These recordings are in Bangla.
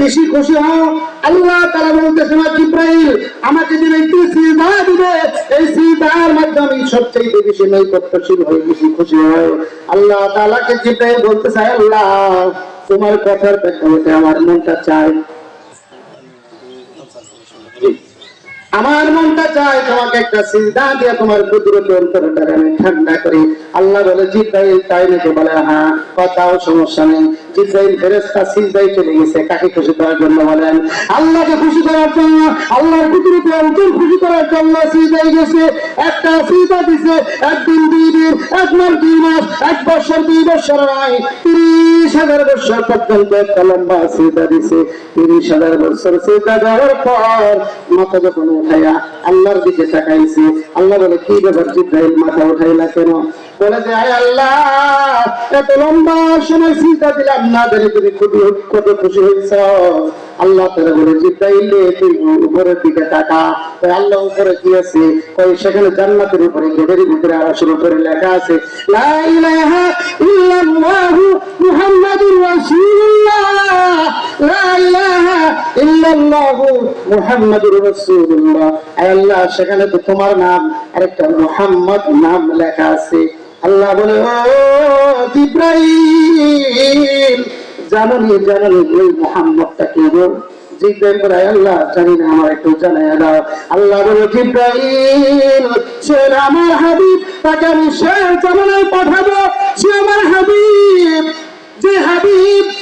বেশি খুশি হও। আল্লাহ তারা বলতেছে না জিব্রাইল, আমাকে দিলে একটু সিজদা দিবে। এই সিজদার মাধ্যমে সবচেয়ে বেশি নৈকট্যশীল হয়ে, বেশি খুশি হয়। আল্লাহ তাআলাকে জিব্রাইল বলতেছে আল্লাহ, তোমার কথার প্রেক্ষাপটে আমার মনটা চায়। আমার মনটা চায় তোমাকে একটা সিজদা দিয়ে তোমার কুদরত অন্তরটা আমি ঠান্ডা করি। আল্লাহ বলে, জিব্রাইল, তাই নাকি বলে হ্যাঁ কথাও সমস্যা নেই। জিব্রাইল ফেরেশতা সিজদায় চলে গেছে, কাকে খুশি করার জন্য বলেন? আল্লাহকে খুশি করার জন্য, আল্লাহর কুদরতে অন্তর খুশি করার জন্য সিজদায় গেছে, একটা সিজদা দিছে, একদিন, দুই দিন, এক মাস, দুই মাস, এক বছর, দুই বছর নয় তিরিশ হাজার বছর পর্যন্ত একটা লম্বা দিছে। তিরিশ হাজার বছর সিজদা দেওয়ার পর মাথা যখন উঠাইয়া আল্লাহর দিকে তাকাইছে, আল্লাহ বলে, কি ব্যাপার জিব্রাইল, মাথা উঠাইলা কেন? বলে যে আয় আল্লাহ, এত লম্বা সময় সিজদা দিলাম না, জানি তুমি খুবই কত খুশি হয়েছ। আল্লাহ তারা বলে, জিব্রাইল তুই উপরের দিকে তাকা। তাই আল্লাহ উপরে কি আছে? কই সেখানে জান্নাতের উপরে, গেটের ভিতরে আরশের উপরে লেখা আছে, লা ইলাহা মুহাম্মাদুর আল্লাহ, সেখানে তো তোমার নাম, আরেকটা মুহাম্মদ নাম লেখা আছে। আল্লাহ বলে, ও জিব্রাইল, জানানি জানানি ওই মোহাম্মদটা কে গো? আল্লাহ, জানি না, আমার দাও। আল্লাহ হাবিব, তাকে আমি সে আমার হাবিব। যে হাবিব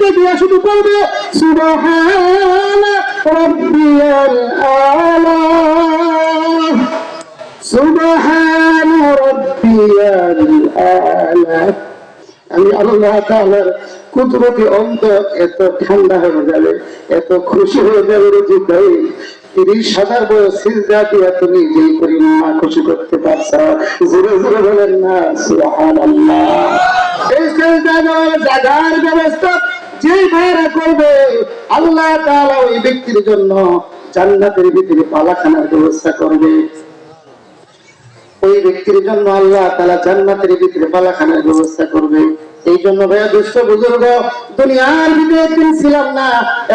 মধ্যে দিয়া শুধু করবে, সুবহান রাব্বিয়াল আলা। আমি আল্লাহ তাআলার কুদরতি অন্তর এত ঠান্ডা হয়ে যাবে এত খুশি হয়ে যাবে রে জিব্রাইল তিরিশ হাজার বয়স সিজদা দিয়া তুমি যেই পরিমাণ খুশি করতে পারছ, জোরে জোরে বলেন না, সুবহানাল্লাহ। এই সিজদা জায়গার ব্যবস্থা যেই ভাইরা করবে, আল্লাহ তাআলা ওই ব্যক্তির জন্য জান্নাতের ভিতরে পালাখানার ব্যবস্থা করবে। ওই ব্যক্তির জন্য আল্লাহ তালা জান্নাতের ভিতরে পালাখানার ব্যবস্থা করবে। এই জন্য ভাইয়া, দুষ্ট বুজুর্গ, দুনিয়ার ভিতরে ছিলাম না,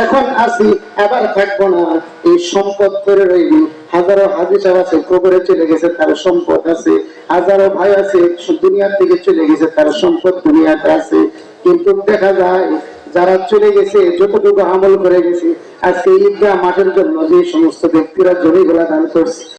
এখন আসি আবার থাকব না। এই সম্পদ করে রইবি। হাজারো হাজি আছে, কবরে চলে গেছে, তার সম্পদ আছে। হাজারো ভাই আছে, দুনিয়ার থেকে চলে গেছে, তার সম্পদ দুনিয়াতে আছে। কিন্তু দেখা যায় যারা চলে গেছে, যতটুকু আমল করে গেছে, আজকে ঈদগাহ মাঠের জন্য যে সমস্ত ব্যক্তিরা জমিগুলা দান করছে